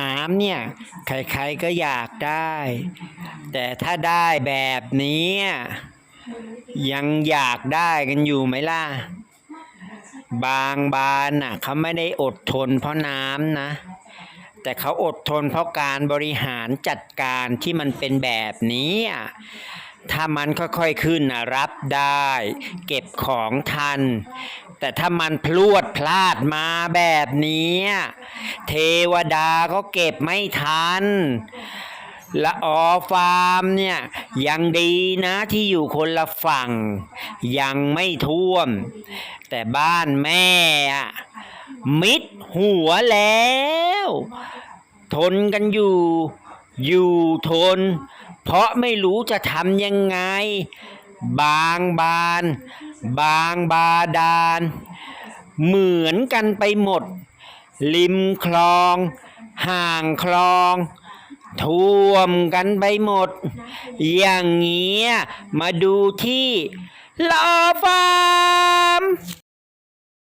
น้ำเนี่ย ใครๆก็อยากได้ แต่ถ้าได้แบบนี้ ยังอยากได้กันอยู่ไหมล่ะ บางบ้านน่ะเขาไม่ได้อดทนเพราะน้ำนะ แต่เขาอดทนเพราะการบริหารจัดการที่มันเป็นแบบนี้อะถ้ามันค่อยๆขึ้นนะรับได้ เก็บของทัน แต่ถ้ามันพลวดพลาดมาแบบนี้ เทวดาก็เก็บไม่ทันละออฟาร์มเนี่ยยังดีนะที่อยู่คนละฝั่ง ยังไม่ท่วม แต่บ้านแม่อะมิดหัวแล้ว ทนกันอยู่ อยู่ทน เพราะไม่รู้จะทำยังไง บางบาน บางบาดาล เหมือนกันไปหมด ริมคลอง ห่างคลอง ท่วมกันไปหมด อย่างเงี้ย มาดูที่ลอฟ้า